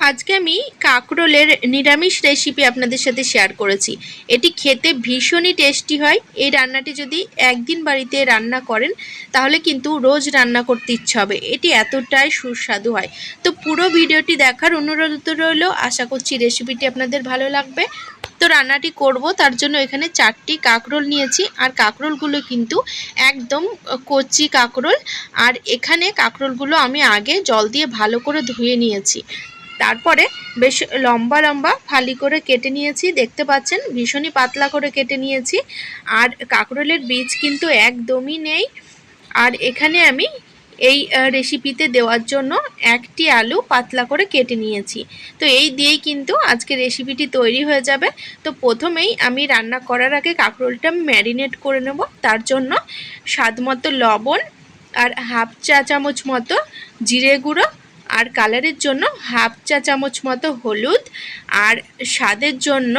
আজকে আমি কাঁকরোলের নিরামিষ রেসিপি আপনাদের সাথে শেয়ার করেছি। এটি খেতে ভীষণই টেস্টি হয়। এই রান্নাটি যদি একদিন বাড়িতে রান্না করেন, তাহলে কিন্তু রোজ রান্না করতে ইচ্ছে হবে। এটি এতটাই সুস্বাদু হয়। তো পুরো ভিডিওটি দেখার অনুরোধ রইল। আশা করছি রেসিপিটি আপনাদের ভালো লাগবে। তো রান্নাটি করব, তার জন্য এখানে চারটি কাঁকরোল নিয়েছি। আর কাঁকরোলগুলো কিন্তু একদম কচি কাঁকরোল। আর এখানে কাঁকরোলগুলো আমি আগে জল দিয়ে ভালো করে ধুয়ে নিয়েছি। তারপরে বেশ লম্বা লম্বা ফালি করে কেটে নিয়েছি। দেখতে পাচ্ছেন, ভীষণই পাতলা করে কেটে নিয়েছি। আর কাঁকরোলের বীজ কিন্তু একদমই নেই। আর এখানে আমি এই রেসিপিতে দেওয়ার জন্য একটি আলু পাতলা করে কেটে নিয়েছি। তো এই দিয়েই কিন্তু আজকে রেসিপিটি তৈরি হয়ে যাবে। তো প্রথমেই আমি রান্না করার আগে কাঁকরোলটা ম্যারিনেট করে নেব। তার জন্য স্বাদ মতো লবণ আর হাফ চা চামচ মতো জিরে গুঁড়ো আর কালারের জন্য হাফ চা চামচ মতো হলুদ আর স্বাদের জন্য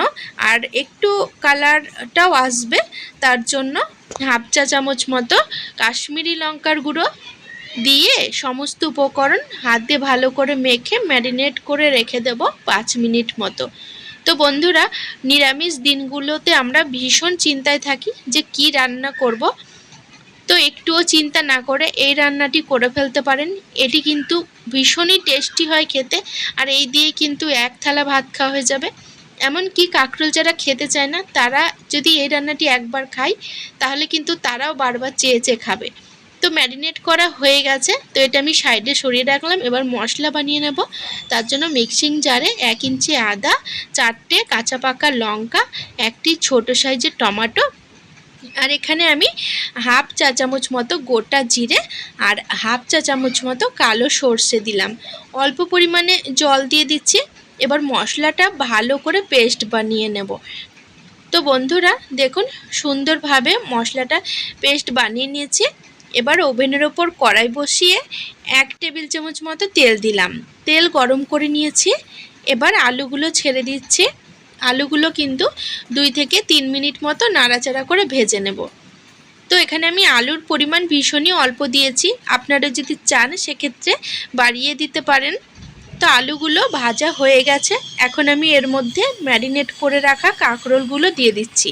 আর একটু কালারটাও আসবে, তার জন্য হাফ চা চামচ মতো কাশ্মীরি লঙ্কার গুঁড়ো দিয়ে সমস্ত উপকরণ হাত দিয়ে ভালো করে মেখে ম্যারিনেট করে রেখে দেব পাঁচ মিনিট মতো। তো বন্ধুরা, নিরামিষ দিনগুলোতে আমরা ভীষণ চিন্তায় থাকি যে কি রান্না করব। তো একটুও চিন্তা না করে এই রান্নাটি করে ফেলতে পারেন। এটি কিন্তু ভীষণই টেস্টি হয় খেতে, আর এই দিয়ে কিন্তু এক থালা ভাত খাওয়া হয়ে যাবে। এমনকি কাঁকরোল যারা খেতে চায় না, তারা যদি এই রান্নাটি একবার খায়, তাহলে কিন্তু তারাও বারবার চেয়ে চেয়ে খাবে। তো ম্যারিনেট করা হয়ে গেছে। তো এটা আমি সাইডে সরিয়ে রাখলাম। এবার মশলা বানিয়ে নেব। তার জন্য মিক্সিং জারে এক ইঞ্চি আদা, চারটে কাঁচা পাকা লঙ্কা, একটি ছোট সাইজের টমাটো আর এখানে আমি হাফ চা চামচ মতো গোটা জিরে আর হাফ চা চামচ মতো কালো সর্ষে দিলাম। অল্প পরিমাণে জল দিয়ে দিচ্ছি। এবার মশলাটা ভালো করে পেস্ট বানিয়ে নেব। তো বন্ধুরা, দেখুন সুন্দরভাবে মশলাটা পেস্ট বানিয়ে নিয়েছি। এবার ওভেনের ওপর কড়াই বসিয়ে এক টেবিল চামচ মতো তেল দিলাম। তেল গরম করে নিয়েছি। এবার আলুগুলো ছেড়ে দিচ্ছি। আলুগুলো কিন্তু দুই থেকে তিন মিনিট মতো নাড়াচাড়া করে ভেজে নেব। তো এখানে আমি আলুর পরিমাণ ভীষণই অল্প দিয়েছি। আপনারা যদি চান সেক্ষেত্রে বাড়িয়ে দিতে পারেন। তো আলুগুলো ভাজা হয়ে গেছে। এখন আমি এর মধ্যে ম্যারিনেট করে রাখা কাঁকরোলগুলো দিয়ে দিচ্ছি।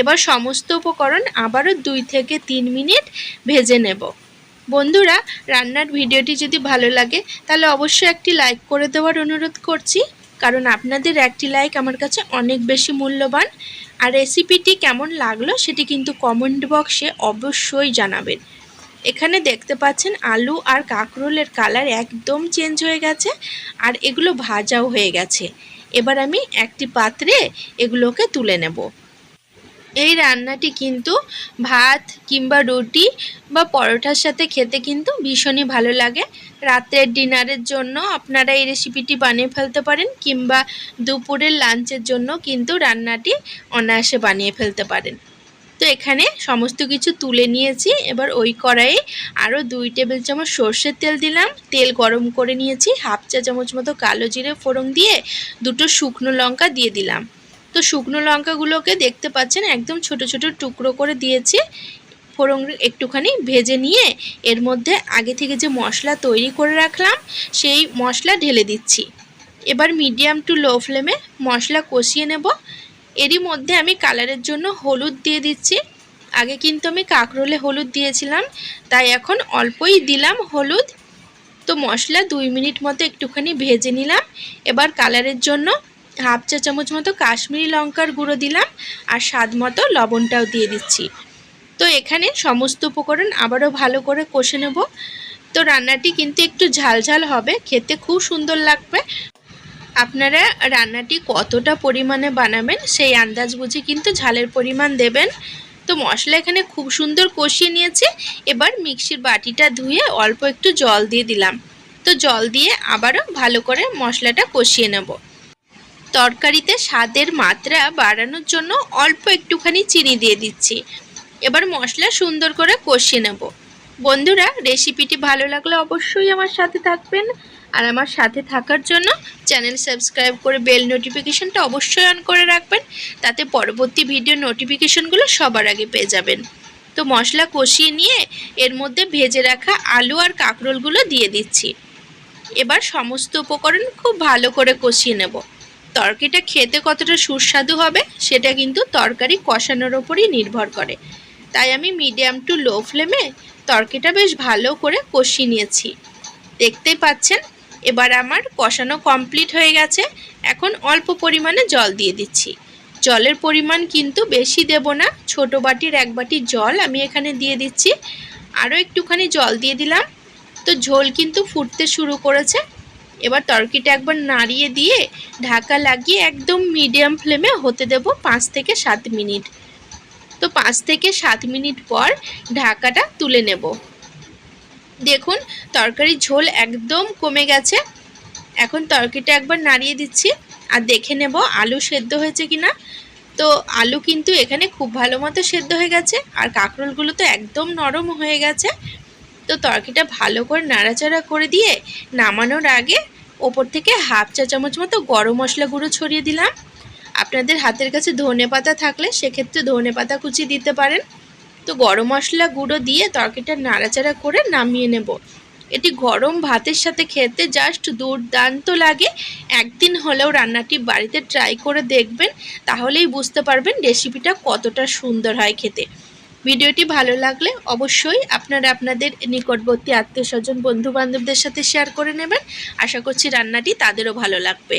এবার সমস্ত উপকরণ আবারও দুই থেকে তিন মিনিট ভেজে নেব। বন্ধুরা, রান্নার ভিডিওটি যদি ভালো লাগে, তাহলে অবশ্যই একটি লাইক করে দেওয়ার অনুরোধ করছি। কারণ আপনাদের একটি লাইক আমার কাছে অনেক বেশি মূল্যবান। আর রেসিপিটি কেমন লাগল সেটি কিন্তু কমেন্ট বক্সে অবশ্যই জানাবেন। এখানে দেখতে পাচ্ছেন আলু আর কাঁকরোলের কালার একদম চেঞ্জ হয়ে গেছে আর এগুলো ভাজাও হয়ে গেছে। এবার আমি একটি পাত্রে এগুলোকে তুলে নেব। এই রান্নাটি কিন্তু ভাত কিংবা রুটি বা পরোটার সাথে খেতে কিন্তু ভীষণই ভালো লাগে। রাতের ডিনারের জন্য আপনারা এই রেসিপিটি বানিয়ে ফেলতে পারেন কিংবা দুপুরের লাঞ্চের জন্য কিন্তু রান্নাটি অনায়াসে বানিয়ে ফেলতে পারেন। তো এখানে সমস্ত কিছু তুলে নিয়েছি। এবার ওই কড়াইয়ে আরও দুই টেবিল চামচ সর্ষের তেল দিলাম। তেল গরম করে নিয়েছি। হাফ চা চামচ মতো কালো জিরে ফোড়ন দিয়ে দুটো শুকনো লঙ্কা দিয়ে দিলাম। তো শুকনো লঙ্কাগুলোকে দেখতে পাচ্ছেন, একদম ছোট ছোট টুকরো করে দিয়েছি। ফোড়ন একটুখানি ভেজে নিয়ে এর মধ্যে আগে থেকে যে মশলা তৈরি করে রাখলাম, সেই মশলা ঢেলে দিচ্ছি। এবার মিডিয়াম টু লো ফ্লেমে মশলা কষিয়ে নেব। এরই মধ্যে আমি কালারের জন্য হলুদ দিয়ে দিচ্ছি। আগে কিন্তু আমি কাঁকরোলে হলুদ দিয়েছিলাম, তাই এখন অল্পই দিলাম হলুদ। তো মশলা দুই মিনিট মতো একটুখানি ভেজে নিলাম। এবার কালারের জন্য হাফ চা চামচ মতো কাশ্মীরি লঙ্কার গুঁড়ো দিলাম আর স্বাদ মতো লবণটাও দিয়ে দিচ্ছি। তো এখানে সমস্ত উপকরণ আবারও ভালো করে কষে নেব। তো রান্নাটি কিন্তু একটু ঝালঝাল হবে, খেতে খুব সুন্দর লাগবে। আপনারা রান্নাটি কতটা পরিমাণে বানাবেন সেই আন্দাজ বুঝে কিন্তু ঝালের পরিমাণ দেবেন। তো মশলা এখানে খুব সুন্দর কষিয়ে নিয়েছে, এবার মিক্সির বাটিটা ধুয়ে অল্প একটু জল দিয়ে দিলাম। তো জল দিয়ে আবারও ভালো করে মশলাটা কষিয়ে নেব। তরকারিতে স্বাদের মাত্রা বাড়ানোর জন্য অল্প একটুখানি চিনি দিয়ে দিচ্ছি। এবার মশলা সুন্দর করে কষিয়ে নেব। বন্ধুরা, রেসিপিটি ভালো লাগলে অবশ্যই আমার সাথে থাকবেন। আর আমার সাথে থাকার জন্য চ্যানেল সাবস্ক্রাইব করে বেল নোটিফিকেশনটা অবশ্যই অন করে রাখবেন। তাতে পরবর্তী ভিডিও নোটিফিকেশনগুলো সবার আগে পেয়ে যাবেন। তো মশলা কষিয়ে নিয়ে এর মধ্যে ভেজে রাখা আলু আর কাঁকরোলগুলো দিয়ে দিচ্ছি। এবার সমস্ত উপকরণ খুব ভালো করে কষিয়ে নেব। তরকারিটা খেতে কতটা সুস্বাদু হবে, সেটা কিন্তু তরকারি কষানোর ওপরই নির্ভর করে। তাই আমি মিডিয়াম টু লো ফ্লেমে তরকারিটা বেশ ভালো করে কষিয়ে নিয়েছি। দেখতেই পাচ্ছেন, এবার আমার কষানো কমপ্লিট হয়ে গেছে। এখন অল্প পরিমাণে জল দিয়ে দিচ্ছি। জলের পরিমাণ কিন্তু বেশি দেব না, ছোট বাটির এক বাটি জল আমি এখানে দিয়ে দিচ্ছি। আরও একটুখানি জল দিয়ে দিলাম। তো ঝোল কিন্তু ফুটতে শুরু করেছে। এবার তরকিটা একবার নাড়িয়ে দিয়ে ঢাকা লাগিয়ে একদম মিডিয়াম ফ্লেমে হতে দেব পাঁচ থেকে সাত মিনিট। তো পাঁচ থেকে সাত মিনিট পর ঢাকাটা তুলে নেব। দেখুন, তরকারির ঝোল একদম কমে গেছে। এখন তরকারিটা একবার নাড়িয়ে দিচ্ছি আর দেখে নেব আলু সেদ্ধ হয়েছে কিনা। তো আলু কিন্তু এখানে খুব ভালো মতো সেদ্ধ হয়ে গেছে আর কাঁকরোলগুলো তো একদম নরম হয়ে গেছে। তো তরকারিটা ভালো করে নাড়াচাড়া করে দিয়ে নামানোর আগে ওপর থেকে হাফ চা চামচ মতো গরম মশলা গুঁড়ো ছড়িয়ে দিলাম। আপনাদের হাতের কাছে ধনে পাতা থাকলে সেক্ষেত্রে ধনে পাতা কুচি দিতে পারেন। তো গরম মশলা গুঁড়ো দিয়ে তরকারিটা নাড়াচাড়া করে নামিয়ে নেব। এটি গরম ভাতের সাথে খেতে জাস্ট দুর্দান্ত লাগে। একদিন হলেও রান্নাটি বাড়িতে ট্রাই করে দেখবেন, তাহলেই বুঝতে পারবেন রেসিপিটা কতটা সুন্দর হয় খেতে। ভিডিওটি ভালো লাগলে অবশ্যই আপনারা আপনাদের নিকটবর্তী আত্মীয় স্বজন, বন্ধুবান্ধবদের সাথে শেয়ার করে নেবেন। আশা করছি রান্নাটি তাদেরও ভালো লাগবে।